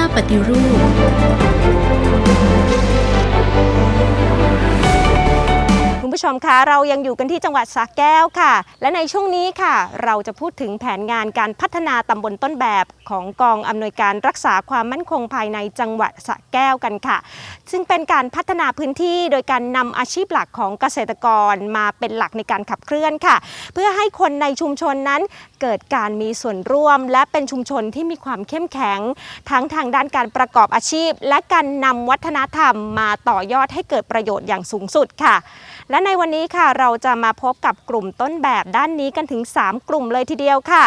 ก้วปฏิรูป ผู้ชมคะเรายังอยู่กันที่จังหวัดสระแก้วค่ะ และในช่วงนี้ค่ะ เราจะพูดถึงแผนงานการพัฒนาตำบลต้นแบบของกองอำนวยการรักษาความมั่นคงภายในจังหวัดสระแก้วกันค่ะ ซึ่งเป็นการพัฒนาพื้นที่โดยการนำอาชีพหลักของเกษตรกรมาเป็นหลักในการขับเคลื่อนค่ะ เพื่อให้คนในชุมชนนั้นเกิดการมีส่วนร่วม และเป็นชุมชนที่มีความเข้มแข็ง ทั้งทางด้านการประกอบอาชีพ และการนำวัฒนธรรมมาต่อยอดให้เกิดประโยชน์อย่างสูงสุดค่ะ และในวันนี้ค่ะ เราจะมาพบกับกลุ่มต้นแบบด้านนี้กันถึง 3 กลุ่มเลยทีเดียวค่ะ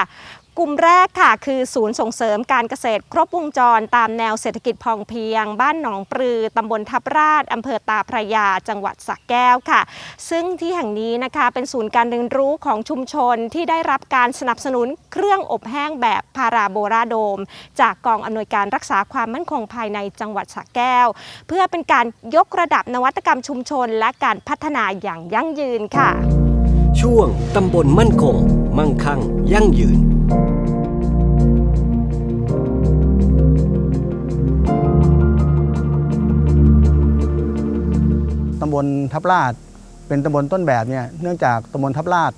กลุ่มแรกค่ะคือศูนย์ส่งเสริมการเกษตรครบวงจรตามแนวเศรษฐกิจพองเพียง บ้านหนองปลือตำบลทับราชอำเภอตาพระยา จังหวัดสระแก้วค่ะ ซึ่งที่แห่งนี้นะคะเป็นศูนย์การเรียนรู้ของชุมชนที่ได้รับการสนับสนุนเครื่องอบแห้งแบบพาราโบราโดม จากกองอำนวยการรักษาความมั่นคงภายในจังหวัดสระแก้ว เพื่อเป็นการยกระดับนวัตกรรมชุมชน และการพัฒนาอย่างยั่งยืนค่ะ ช่วงตำบลมั่นคง มั่งคั่ง ยั่งยืน ตำบลทับลาดเป็นตำบลต้นแบบเนี่ยเนื่องจากตำบลทับลาด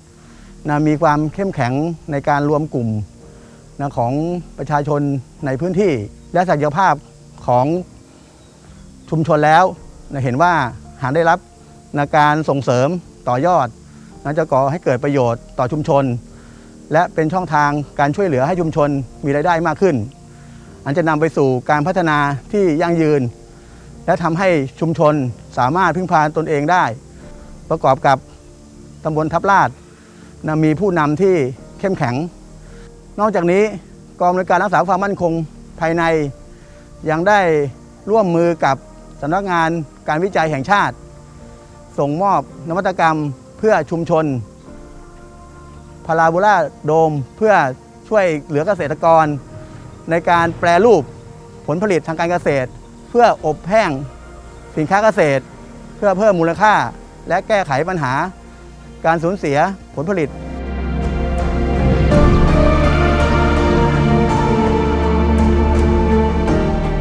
นะมีความเข้มแข็งในการรวมกลุ่มนะของประชาชนในพื้นที่ และศักยภาพของชุมชนแล้วนะเห็นว่าหากได้รับนะการส่งเสริมต่อยอดนะจะก่อให้เกิดประโยชน์ต่อชุมชน และเป็นช่องทางการช่วยเหลือให้ชุมชนมีรายได้มากขึ้น อันจะนำไปสู่การพัฒนาที่ยั่งยืน และทำให้ชุมชนสามารถพึ่งพาตนเองได้ ประกอบกับตำบลทับลาดนะมีผู้นำที่เข้มแข็ง นอกจากนี้กองบริการรักษาความมั่นคงภายใน ยังได้ร่วมมือกับสำนักงานการวิจัยแห่งชาติ ส่งมอบนวัตกรรมเพื่อชุมชน พาราโบลาโดมเพื่อช่วยเหลือเกษตรกร ในการแปรรูปผลผลิตทางการเกษตร เพื่ออบแห้งสินค้าเกษตร เพื่อเพิ่มมูลค่า และแก้ไขปัญหา การสูญเสียผลผลิต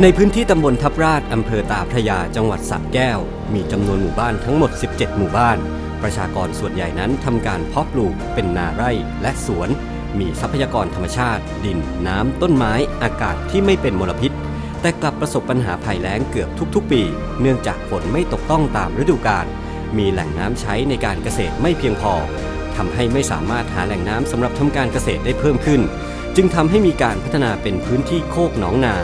ในพื้นที่ตำบลทับราชอำเภอตาพระยา จังหวัดสระแก้ว มีจำนวนหมู่บ้านทั้งหมด 17 หมู่บ้าน ประชากรส่วนใหญ่นั้นทำการเพาะปลูกเป็นนาไร่และสวน มีทรัพยากรธรรมชาติ ดิน น้ำ ต้นไม้ อากาศที่ไม่เป็นมลพิษ แต่กลับประสบปัญหาภัยแล้งเกือบทุกๆ ปี เนื่องจากฝนไม่ตกต้องตามฤดูกาลมีแหล่งน้ำใช้ในการเกษตรไม่เพียงพอทำให้ไม่สามารถหาแหล่งน้ำสำหรับทำการเกษตรได้เพิ่มขึ้น จึงทำให้มีการพัฒนาเป็นพื้นที่โคกหนองนา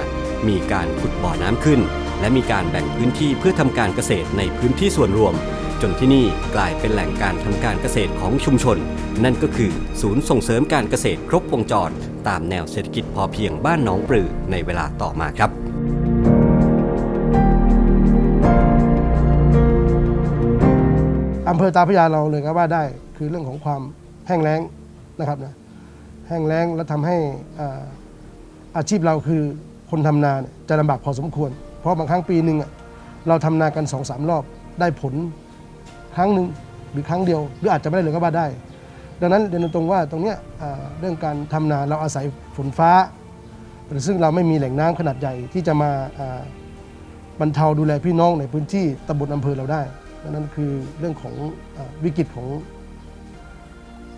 มีการขุดบ่อน้ำขึ้น และมีการแบ่งพื้นที่เพื่อทำการเกษตรในพื้นที่ส่วนรวม จนที่นี่กลายเป็นแหล่งการทำการเกษตรของชุมชน นั่นก็คือ ศูนย์ส่งเสริมการเกษตรครบวงจร ตามแนวเศรษฐกิจพอเพียงบ้านหนองปลือในเวลาต่อมาครับอำเภอตาพยาเราเลยก็ว่าได้คือเรื่องของความแห้งแล้งนะครับนะแห้งแล้งแล้วทำให้อาชีพเราคือคนทำนานี่ยจะลำบากพอสมควร เพราะบางครั้งปีหนึ่งเราทำนากันสองสามรอบได้ผล ครั้งหนึ่งหรือครั้งเดียว หรืออาจจะไม่ได้เลยก็ว่าได้ ดังนั้นเรียนตรงว่าตรงเนี้ยเรื่องการทำนาเราอาศัยฝนฟ้าซึ่งเราไม่มีแหล่งน้ำขนาดใหญ่ที่จะมาบรรเทาดูแลพี่น้องในพื้นที่ตำบลอำเภอเราได้ดังนั้นคือเรื่องของอวิกฤตของ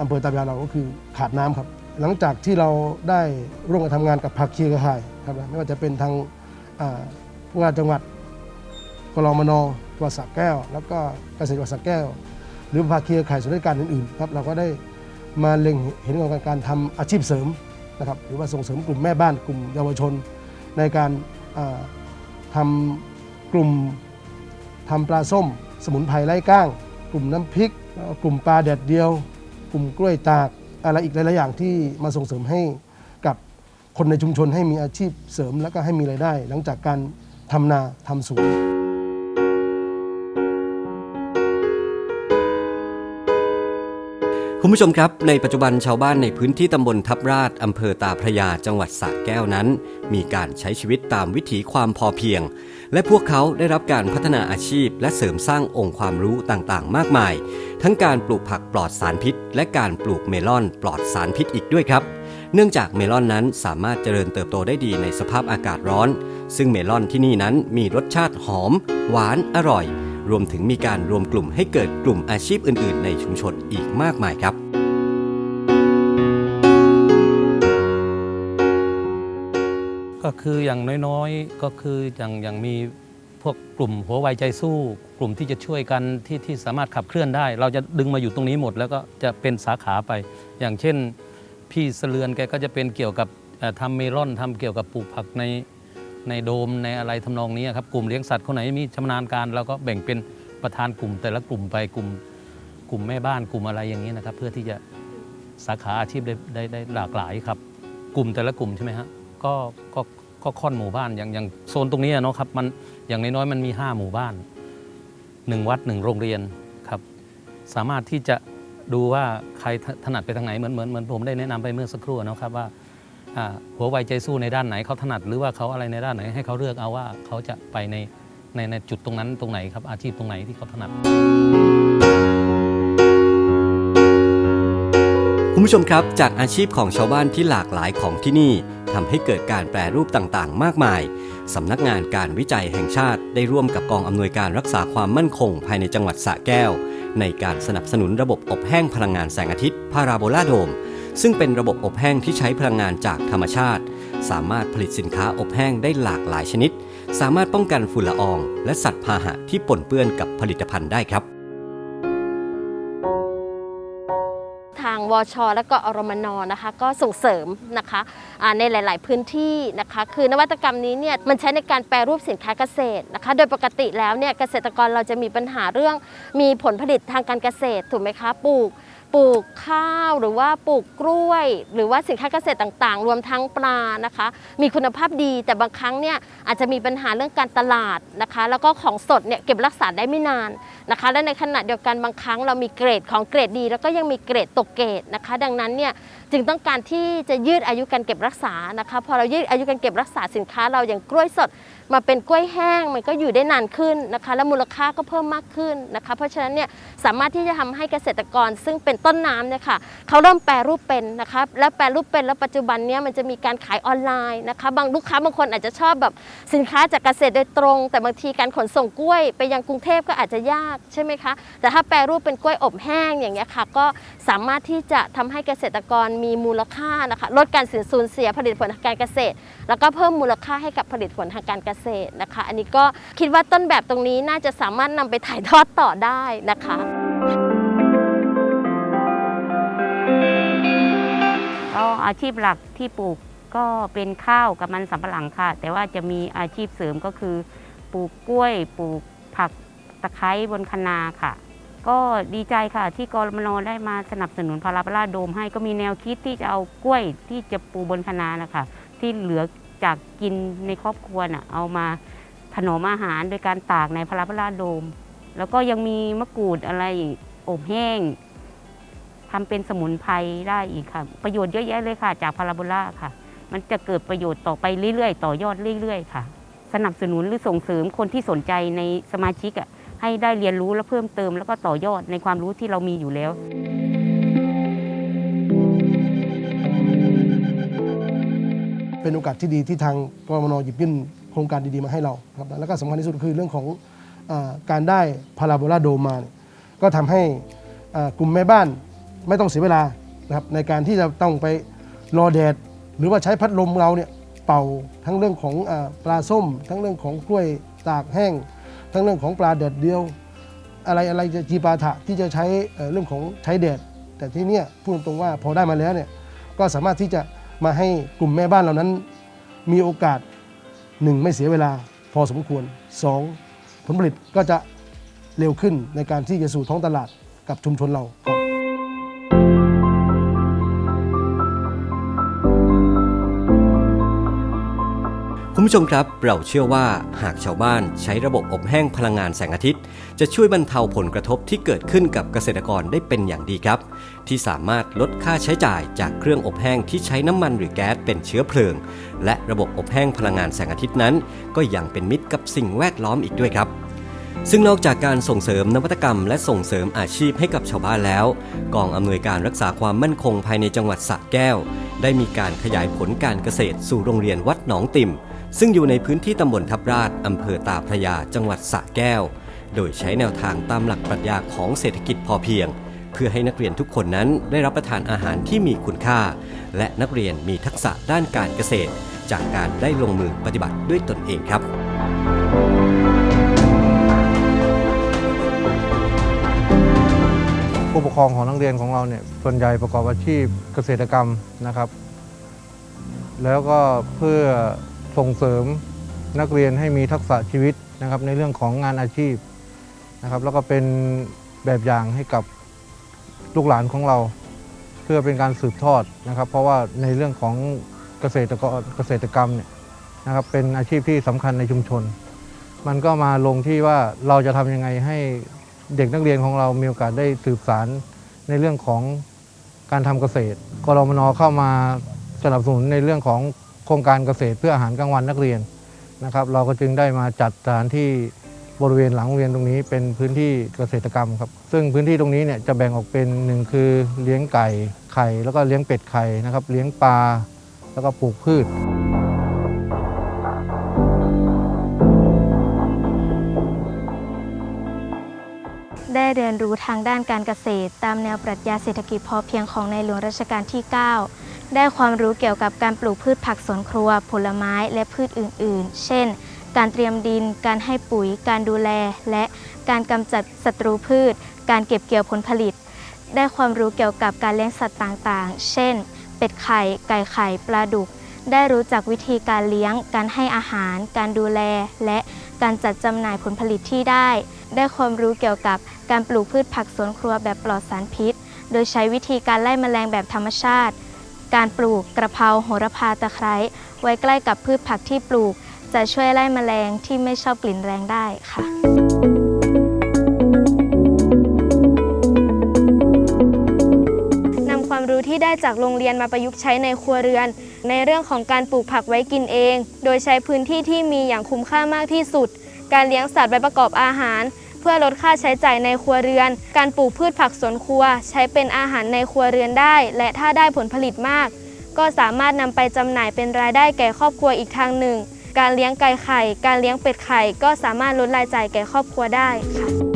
อำเภอตาพระยาเราก็คือขาดน้ำครับ หลังจากที่เราได้ร่วมกันทำงานกับภาคีเครือข่ายครับไม่ว่าจะเป็นทางผู้ว่าจังหวัดกรมนจังหวัดสระแก้ว แล้วก็เกษตรวัดสระแก้ว หรือภาคีเครือข่ายส่วนราชการอื่นๆครับเราก็ได้มาเล็งเห็นของการทำอาชีพเสริมนะครับหรือว่าส่งเสริมกลุ่มแม่บ้านกลุ่มเยาวชน ในการอ่าทำกลุ่มทำปลาส้ม สมุนไพรไร้ก้าง กลุ่มน้ำพริกแล้วก็กลุ่มปลาแดดเดียว กลุ่มกล้วยตากอะไรอีกหลายๆอย่างที่มาส่งเสริมให้กับคนในชุมชนให้มีอาชีพเสริม แล้วก็ให้มีรายได้ หลังจากการทำนาทำสวน คุณผู้ชมครับ ในปัจจุบันชาวบ้านในพื้นที่ตำบลทับราชอำเภอตาพระยาจังหวัดสระแก้วนั้น มีการใช้ชีวิตตามวิถีความพอเพียง และพวกเขาได้รับการพัฒนาอาชีพ และเสริมสร้างองค์ความรู้ต่างๆ มากมาย ทั้งการปลูกผักปลอดสารพิษ และการปลูกเมลอนปลอดสารพิษอีกด้วยครับ เนื่องจากเมลอนนั้นสามารถเจริญเติบโตได้ดีในสภาพอากาศร้อน ซึ่งเมลอนที่นี่นั้นมีรสชาติหอม หวานอร่อย รวมถึงมีการรวมกลุ่มให้เกิดกลุ่มอาชีพอื่น ๆ ในชุมชนอีกมากมายครับก็คืออย่างน้อยๆ ก็คืออย่างอย่างมีพวกกลุ่มหัวไวใจสู้ กลุ่มที่จะช่วยกันที่ที่สามารถขับเคลื่อนได้ เราจะดึงมาอยู่ตรงนี้หมด แล้วก็จะเป็นสาขาไป อย่างเช่น พี่เสลือนแกก็จะเป็นเกี่ยวกับเอ่อทำเมลอนทำเกี่ยวกับปลูกผักใน ในโดมในอะไรทำนองนี้ครับกลุ่มเลี้ยงสัตว์คนไหนมีชำนาญการเราก็แบ่งเป็นประธานกลุ่ม แต่ละกลุ่มไปกลุ่มกลุ่มแม่บ้านกลุ่มอะไรอย่างนี้นะครับ เพื่อที่จะสาขาอาชีพได้ได้ได้หลากหลายครับ กลุ่มแต่ละกลุ่มใช่ไหมฮะก็ก็ก็ค่อนหมู่บ้านอย่างอย่างโซนตรงนี้เนาะครับมันอย่างน้อยๆมันมี 5 หมู่บ้าน 1 วัด 1 โรงเรียนครับ สามารถที่จะดูว่าใครถนัดไปทางไหนเหมือนเหมือนเหมือนผมได้แนะนำไปเมื่อสักครู่เนาะครับว่า หัวไวใจสู้ในด้านไหนเขาถนัดหรือว่าเขาอะไรในด้านไหนให้เขาเลือกเอาว่าเขาจะไปในในในจุดตรงนั้นตรงไหนครับอาชีพตรงไหนที่เขาถนัดคุณผู้ชมครับจากอาชีพของชาวบ้านที่หลากหลายของที่นี่ทำให้เกิดการแปรรูปต่างๆ มากมายสำนักงานการวิจัยแห่งชาติได้ร่วมกับกองอำนวยการรักษาความมั่นคง ภายในจังหวัดสระแก้ว ในการสนับสนุนระบบอบแห้งพลังงานแสงอาทิตย์พาราโบลาโดม ซึ่งเป็นระบบอบแห้งที่ใช้พลังงานจากธรรมชาติ สามารถผลิตสินค้าอบแห้งได้หลากหลายชนิด สามารถป้องกันฝุ่นละออง และสัตว์พาหะที่ปนเปื้อนกับผลิตภัณฑ์ได้ครับ ทางวช และก็อรมนนะคะ ก็ส่งเสริมนะคะในหลาย ๆ พื้นที่นะคะ คือนวัตกรรมนี้เนี่ยมันใช้ในการแปรรูปสินค้าเกษตรนะคะ โดยปกติแล้วเนี่ยเกษตรกรเราจะมีปัญหาเรื่องมีผลผลิตทางการเกษตรถูกไหมคะปลูก ปลูกข้าวหรือว่าปลูกกล้วย หรือว่าสินค้าเกษตรต่างๆ รวมทั้งปลานะคะ มีคุณภาพดีแต่บางครั้งเนี่ยอาจจะมีปัญหาเรื่องการตลาดนะคะ แล้วก็ของสดเนี่ยเก็บรักษาได้ไม่นานนะคะ และในขณะเดียวกันบางครั้งเรามีเกรดของเกรดดี แล้วก็ยังมีเกรดตกเกรดนะคะ ดังนั้นเนี่ยจึงต้องการที่จะยืดอายุการเก็บรักษานะคะ พอเรายืดอายุการเก็บรักษาสินค้าเราอย่างกล้วยสด มาเป็นกล้วยแห้งมันก็อยู่ได้นานขึ้นนะคะ และมูลค่าก็เพิ่มมากขึ้นนะคะ เพราะฉะนั้นเนี่ยสามารถที่จะทำให้เกษตรกรซึ่งเป็นต้นน้ำเนี่ยค่ะเขาเริ่มแปรรูปเป็นนะคะและแปรรูปเป็นแล้วปัจจุบันเนี่ยมันจะมีการขายออนไลน์นะคะ บางลูกค้าบางคนอาจจะชอบแบบสินค้าจากเกษตรโดยตรง แต่บางทีการขนส่งกล้วยไปยังกรุงเทพก็อาจจะยากใช่ไหมคะแต่ถ้าแปรรูปเป็นกล้วยอบแห้งอย่างเงี้ยค่ะก็สามารถที่จะทำให้เกษตรกรมีมูลค่านะคะลดการสูญเสียผลิตผลทางการเกษตร แล้วก็เพิ่มมูลค่าให้กับผลิตผลทางการเกษตรนะคะ อันนี้ก็คิดว่าต้นแบบตรงนี้น่าจะสามารถนำไปถ่ายทอดต่อได้นะคะก็อาชีพหลักที่ปลูกก็เป็นข้าวกับมันสำปะหลังค่ะ แต่ว่าจะมีอาชีพเสริมก็คือปลูกกล้วย ปลูกผักตะไคร้บนคะนาค่ะ ก็ดีใจค่ะที่กรมนได้มาสนับสนุนพาราบลาโดมให้ก็มีแนวคิดที่จะเอากล้วยที่จะปลูกบนคะนานะคะที่เหลือ จากกินในครอบครัวน่ะเอามาถนอมอาหารโดยการตากในพาราบลาโดม แล้วก็ยังมีมะกรูดอะไรอบแห้งทำเป็นสมุนไพรได้อีกค่ะ ประโยชน์เยอะแยะเลยค่ะ จากพาราโบลาค่ะ มันจะเกิดประโยชน์ต่อไปเรื่อยๆ ต่อยอดเรื่อยๆ ค่ะ สนับสนุนหรือส่งเสริมคนที่สนใจในสมาชิกอะให้ได้เรียนรู้และเพิ่มเติม แล้วก็ต่อยอดในความรู้ที่เรามีอยู่แล้ว เป็นโอกาสที่ดีที่ทางกรมนหยิบยื่นโครงการดีๆมาให้เราครับแล้วก็สำคัญที่สุดคือเรื่องของอาการได้พาราโบลาโดมมาเนี่ยก็ทำให้อ่ากลุ่มแม่บ้านไม่ต้องเสียเวลานะครับในการที่จะต้องไปรอแดด หรือว่าใช้พัดลมเราเนี่ยเป่าทั้งเรื่องของอาปลาส้ม ทั้งเรื่องของกล้วยตากแห้ง ทั้งเรื่องของปลาแดดเดียว อะไรอะไรจะจีปาถะที่จะใช้เอ่อเรื่องของใช้แดด แต่ที่เนี่ยพูดตรงๆว่าพอได้มาแล้วเนี่ยก็สามารถที่จะ มาให้กลุ่มแม่บ้านเหล่านั้น มีโอกาสหนึ่งไม่เสียเวลาพอสมควรสองผลผลิตก็จะเร็วขึ้นในการที่จะสู่ท้องตลาดกับชุมชนเราครับ คุณผู้ชมครับ เราเชื่อว่าหากชาวบ้านใช้ระบบอบแห้งพลังงานแสงอาทิตย์ จะช่วยบรรเทาผลกระทบที่เกิดขึ้นกับเกษตรกรได้เป็นอย่างดีครับ ที่สามารถลดค่าใช้จ่ายจากเครื่องอบแห้งที่ใช้น้ำมันหรือแก๊สเป็นเชื้อเพลิง และระบบอบแห้งพลังงานแสงอาทิตย์นั้น ก็ยังเป็นมิตรกับสิ่งแวดล้อมอีกด้วยครับซึ่งนอกจากการส่งเสริมนวัตกรรม และส่งเสริมอาชีพให้กับชาวบ้านแล้ว กองอำนวยการรักษาความมั่นคงภายในจังหวัดสระแก้ว ได้มีการขยายผลการเกษตรสู่โรงเรียนวัดหนองติ่ม ซึ่งอยู่ในพื้นที่ตำบลทับราชอำเภอตาพระยาจังหวัดสระแก้ว โดยใช้แนวทางตามหลักปรัชญาของเศรษฐกิจพอเพียง เพื่อให้นักเรียนทุกคนนั้นได้รับประทานอาหารที่มีคุณค่า และนักเรียนมีทักษะด้านการเกษตร จากการได้ลงมือปฏิบัติด้วยตนเองครับผู้ปกครองของนักเรียนของเราเนี่ยส่วนใหญ่ประกอบอาชีพเกษตรกรรมนะครับ แล้วก็เพื่อ ส่งเสริมนักเรียนให้มีทักษะชีวิตนะครับในเรื่องของงานอาชีพนะครับแล้วก็เป็นแบบอย่างให้กับลูกหลานของเรา เพื่อเป็นการสืบทอดนะครับ เพราะว่าในเรื่องของเกษตรกรเกษตรกรรมเนี่ยนะครับเป็นอาชีพที่สำคัญในชุมชน มันก็มาลงที่ว่าเราจะทำยังไงให้เด็กนักเรียนของเรามีโอกาสได้สืบสารในเรื่องของการทำเกษตรกรมนเข้ามาสนับสนุนในเรื่องของ โครงการเกษตรเพื่ออาหารกลางวันนักเรียนนะครับ เราก็จึงได้มาจัดสถานที่บริเวณหลังโรงเรียนตรงนี้เป็นพื้นที่เกษตรกรรมครับ ซึ่งพื้นที่ตรงนี้เนี่ยจะแบ่งออกเป็นหนึ่งคือเลี้ยงไก่ไข่แล้วก็เลี้ยงเป็ดไข่นะครับเลี้ยงปลาแล้วก็ปลูกพืชได้เรียนรู้ทางด้านการเกษตร ตามแนวปรัชญาเศรษฐกิจพอเพียงของในหลวงรัชกาลที่ 9 ได้ความรู้เกี่ยวกับการปลูกพืชผักสวนครัว ผลไม้และพืชอื่น ๆ เช่น การเตรียมดิน การให้ปุ๋ย การดูแล และการกำจัดศัตรูพืช การเก็บเกี่ยวผลผลิต ได้ความรู้เกี่ยวกับการเลี้ยงสัตว์ต่างๆ เช่น เป็ดไข่ ไก่ไข่ ปลาดุก ได้รู้จักวิธีการเลี้ยง การให้อาหาร การดูแล และการจัดจำหน่ายผลผลิตที่ได้ ได้ความรู้เกี่ยวกับการปลูกพืชผักสวนครัวแบบปลอดสารพิษ โดยใช้วิธีการไล่แมลงแบบธรรมชาติ การปลูกกระเพราโหระพาตะไคร้ไว้ใกล้กับพืชผักที่ปลูก จะช่วยไล่แมลงที่ไม่ชอบกลิ่นแรงได้ค่ะนำความรู้ที่ได้จากโรงเรียนมาประยุกต์ใช้ในครัวเรือน ในเรื่องของการปลูกผักไว้กินเอง โดยใช้พื้นที่ที่มีอย่างคุ้มค่ามากที่สุด การเลี้ยงสัตว์ไว้ประกอบอาหาร เพื่อลดค่าใช้จ่ายในครัวเรือน การปลูกพืชผักสวนครัว ใช้เป็นอาหารในครัวเรือนได้ และถ้าได้ผลผลิตมาก ก็สามารถนำไปจำหน่ายเป็นรายได้แก่ครอบครัวอีกทางหนึ่ง การเลี้ยงไก่ไข่ การเลี้ยงเป็ดไข่ ก็สามารถลดรายจ่ายแก่ครอบครัวได้ค่ะ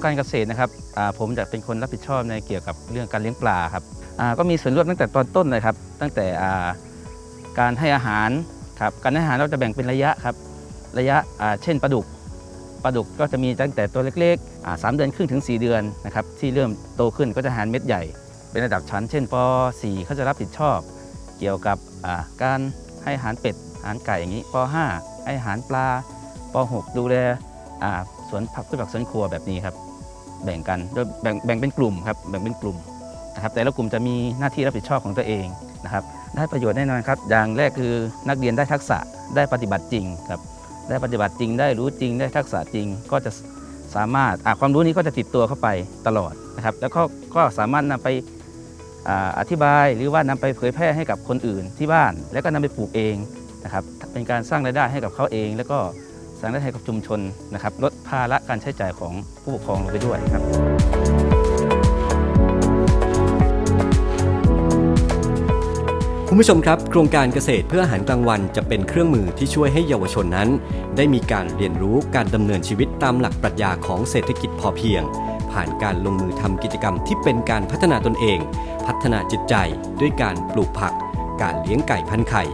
ของการเกษตรนะครับผมจะเป็นคนรับผิดชอบในเกี่ยวกับเรื่องการเลี้ยงปลาครับก็มีส่วนร่วมตั้งแต่ตอนต้นเลยครับ ตั้งแต่การให้อาหารครับการให้อาหารเราจะแบ่งเป็นระยะครับระยะเช่นปลาดุกปลาดุกก็จะมีตั้งแต่ตัวเล็กๆสามเดือนครึ่งถึง 4 เดือนนะครับที่เริ่มโตขึ้นก็จะหารเม็ดใหญ่ เป็นระดับชั้น เช่นป .4 เขาจะรับผิดชอบ เกี่ยวกับการให้อาหารเป็ดอาหารไก่อย่างนี้ป .5 ให้อาหารปลาป .6 ดูแลสวนผักพืชผักสวนครัวแบบนี้ครับ แบ่งกันโดยแบ่งแบ่งเป็นกลุ่มครับแบ่งเป็นกลุ่มนะครับแต่ละกลุ่มจะมีหน้าที่รับผิดชอบของตัวเองนะครับได้ประโยชน์แน่นอนครับ อย่างแรกคือนักเรียนได้ทักษะได้ปฏิบัติจริงครับได้ปฏิบัติจริงได้รู้จริงได้ทักษะจริงก็จะสามารถความรู้นี้ก็จะติดตัวเข้าไปตลอดนะครับ แล้วก็ก็สามารถนำไปอาอธิบายหรือว่านำไปเผยแพร่ให้กับคนอื่นที่บ้าน แล้วก็นำไปปลูกเองนะครับเป็นการสร้างรายได้ให้กับเขาเอง แล้วก็ สร้างรายได้ให้กับชุมชนนะครับลดภาระการใช้จ่ายของผู้ปกครองลงไปด้วยครับคุณผู้ชมครับ โครงการเกษตรเพื่ออาหารกลางวันจะเป็นเครื่องมือที่ช่วยให้เยาวชนนั้น ได้มีการเรียนรู้การดำเนินชีวิตตามหลักปรัชญาของเศรษฐกิจพอเพียง ผ่านการลงมือทำกิจกรรมที่เป็นการพัฒนาตนเอง พัฒนาจิตใจด้วยการปลูกผัก การเลี้ยงไก่พันไข่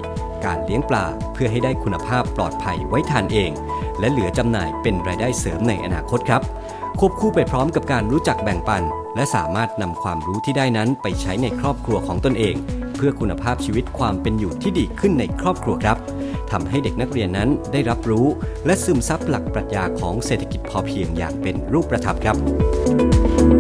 การเลี้ยงปลา เพื่อให้ได้คุณภาพปลอดภัยไว้ทานเอง และเหลือจำหน่ายเป็นรายได้เสริมในอนาคตครับ ควบคู่ไปพร้อมกับการรู้จักแบ่งปัน และสามารถนำความรู้ที่ได้นั้นไปใช้ในครอบครัวของตนเอง เพื่อคุณภาพชีวิตความเป็นอยู่ที่ดีขึ้นในครอบครัวครับทำให้เด็กนักเรียนนั้นได้รับรู้ และซึมซับหลักปรัชญาของเศรษฐกิจพอเพียงอย่างเป็นรูปธรรมครับ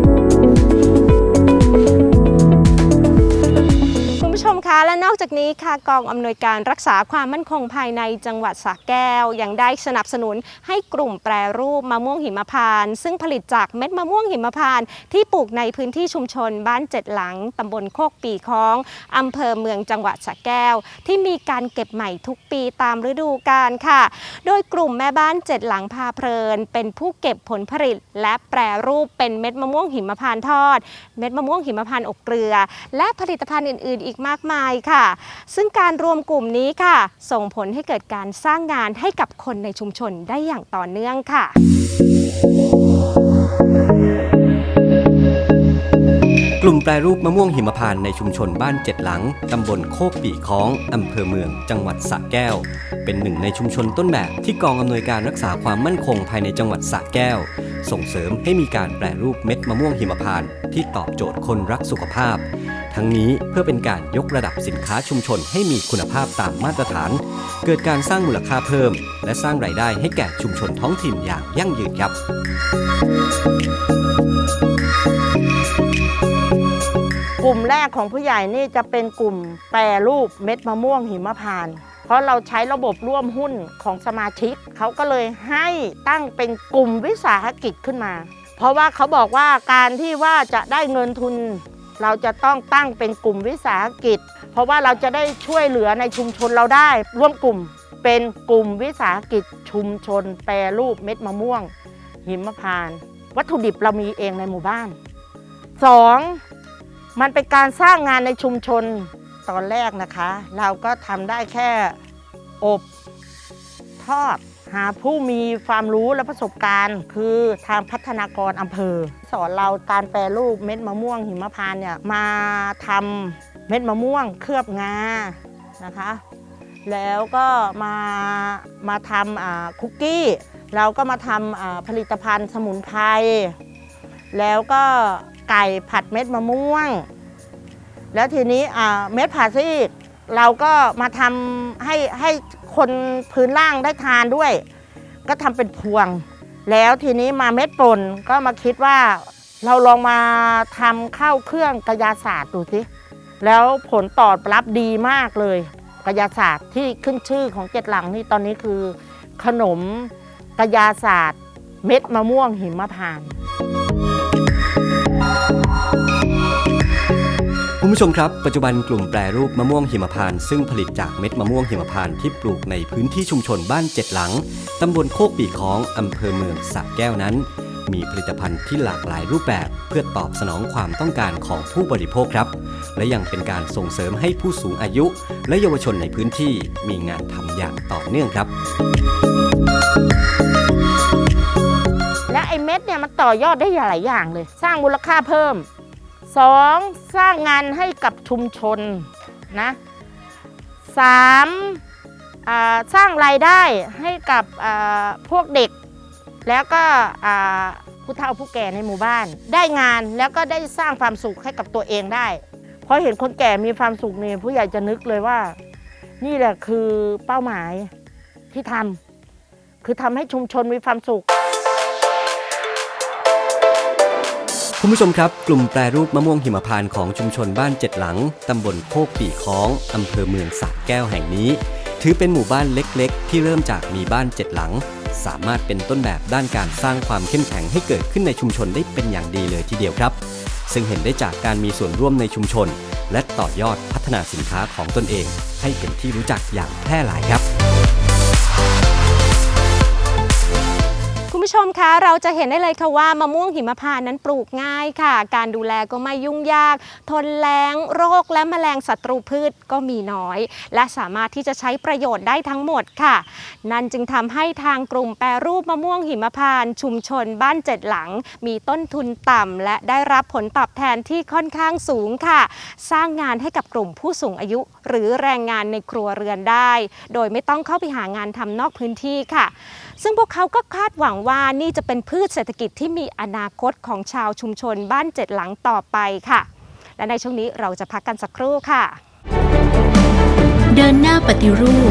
คะและนอกจากนี้ค่ะกองอำนวยการรักษาความมั่นคงภายในจังหวัดสระแก้ว ยังได้สนับสนุนให้กลุ่มแปรรูปมะม่วงหิมพานต์ซึ่งผลิตจากเม็ดมะม่วงหิมพานต์ที่ปลูกในพื้นที่ชุมชนบ้านเจ็ดหลังตำบลโคกปีคองอำเภอเมืองจังหวัดสระแก้ว ที่มีการเก็บใหม่ทุกปีตามฤดูกาลค่ะ โดยกลุ่มแม่บ้านเจ็ดหลังพาเพลิน เป็นผู้เก็บผลผลิต และแปรรูปเป็นเม็ดมะม่วงหิมพานต์ทอด เม็ดมะม่วงหิมพานต์อบเกลือ และผลิตภัณฑ์อื่น ๆ อีกมากมายค่ะ ซึ่งการรวมกลุ่มนี้ค่ะ ส่งผลให้เกิดการสร้างงานให้กับคนในชุมชนได้อย่างต่อเนื่องค่ะ กลุ่มแปรรูปมะม่วงหิมพานต์ในชุมชนบ้านเจ็ดหลัง ตำบลโคกปีค้อง อำเภอเมือง จังหวัดสระแก้ว เป็นหนึ่งในชุมชนต้นแบบที่กองอำนวยการรักษาความมั่นคงภายในจังหวัดสระแก้ว ส่งเสริมให้มีการแปรรูปเม็ดมะม่วงหิมพานต์ที่ตอบโจทย์คนรักสุขภาพ ทั้งนี้เพื่อเป็นการยกระดับสินค้าชุมชนให้มีคุณภาพตามมาตรฐาน เกิดการสร้างมูลค่าเพิ่ม และสร้างรายได้ให้แก่ชุมชนท้องถิ่นอย่างยั่งยืนครับกลุ่มแรกของผู้ใหญ่นี่จะเป็นกลุ่มแปรรูปเม็ดมะม่วงหิมพานต์เพราะเราใช้ระบบร่วมหุ้นของสมาชิก เขาก็เลยให้ตั้งเป็นกลุ่มวิสาหกิจขึ้นมา เพราะว่าเขาบอกว่าการที่ว่าจะได้เงินทุน เราจะต้องตั้งเป็นกลุ่มวิสาหกิจ เพราะว่าเราจะได้ช่วยเหลือในชุมชนเราได้ ร่วมกลุ่มเป็นกลุ่มวิสาหกิจชุมชน แปรรูปเม็ดมะม่วง หิมพานต์วัตถุดิบเรามีเองในหมู่บ้านสองมันเป็นการสร้างงานในชุมชนตอนแรกนะคะ เราก็ทำได้แค่อบทอด หาผู้มีความรู้และประสบการณ์ คือทางพัฒนากรอำเภอ สอนเราการแปรรูปเม็ดมะม่วงหิมพานต์เนี่ยมาทำเม็ดมะม่วงเคลือบงานะคะ แล้วก็มามาทำคุกกี้เราก็มาทำผลิตภัณฑ์สมุนไพรแล้วก็ไก่ผัดเม็ดมะม่วง แล้วทีนี้เม็ดผัดซีกเราก็มาทำให้ให้ คนพื้นล่างได้ทานด้วย ก็ทำเป็นพวง แล้วทีนี้มาเม็ดป่นก็มาคิดว่าเราลองมาทำข้าวเครื่องกระยาศาสตร์ดูสิแล้วผลตอบรับดีมากเลยกระยาศาสตร์ที่ขึ้นชื่อของเจ็ดหลังนี่ตอนนี้คือ ขนมกระยาศาสตร์ เม็ดมะม่วงหิมพานต์ คุณผู้ชมครับ ปัจจุบันกลุ่มแปรรูปมะม่วงหิมพานต์ซึ่งผลิตจากเม็ดมะม่วงหิมพานต์ที่ปลูกในพื้นที่ชุมชนบ้านเจ็ดหลัง ตำบลโคกปีค้องอำเภอเมืองสระแก้วนั้น มีผลิตภัณฑ์ที่หลากหลายรูปแบบ เพื่อตอบสนองความต้องการของผู้บริโภคครับ และยังเป็นการส่งเสริมให้ผู้สูงอายุ และเยาวชนในพื้นที่มีงานทำอย่างต่อเนื่องครับและไอ้เม็ดเนี่ยมันต่อยอดได้หลายอย่างเลย สร้างมูลค่าเพิ่ม 2. สร้างงานให้กับชุมชนนะสามสร้างรายได้ให้กับพวกเด็ก แล้วก็ผู้เฒ่าผู้แก่ในหมู่บ้าน ได้งานแล้วก็ได้สร้างความสุขให้กับตัวเองได้เพราะเห็นคนแก่มีความสุขเนี่ยผู้ใหญ่จะนึกเลยว่า นี่แหละคือเป้าหมายที่ทำคือทำให้ชุมชนมีความสุข คุณผู้ชมครับ กลุ่มแปรรูปมะม่วงหิมพานต์ของชุมชนบ้านเจ็ดหลัง ตำบลโคกปีค้องอำเภอเมืองสระแก้วแห่งนี้ ถือเป็นหมู่บ้านเล็กๆ ที่เริ่มจากมีบ้านเจ็ดหลัง สามารถเป็นต้นแบบด้านการสร้างความเข้มแข็งให้เกิดขึ้นในชุมชนได้เป็นอย่างดีเลยทีเดียวครับ ซึ่งเห็นได้จากการมีส่วนร่วมในชุมชน และต่อยอดพัฒนาสินค้าของตนเอง ให้เป็นที่รู้จักอย่างแพร่หลายครับ ผู้ชมคะเราจะเห็นได้เลยค่ะว่ามะม่วงหิมพานต์นั้นปลูกง่ายค่ะ การดูแลก็ไม่ยุ่งยาก ทนแล้งโรคและแมลงศัตรูพืชก็มีน้อย และสามารถที่จะใช้ประโยชน์ได้ทั้งหมดค่ะ นั่นจึงทำให้ทางกลุ่มแปรรูปมะม่วงหิมพานต์ชุมชนบ้านเจ็ดหลัง มีต้นทุนต่ำและได้รับผลตอบแทนที่ค่อนข้างสูงค่ะ สร้างงานให้กับกลุ่มผู้สูงอายุ หรือแรงงานในครัวเรือนได้ โดยไม่ต้องเข้าไปหางานทำนอกพื้นที่ค่ะ ซึ่งพวกเขาก็คาดหวังว่านี่จะเป็นพืชเศรษฐกิจที่มีอนาคตของชาวชุมชนบ้านเจ็ดหลังต่อไปค่ะ และในช่วงนี้เราจะพักกันสักครู่ค่ะ เดินหน้าปฏิรูป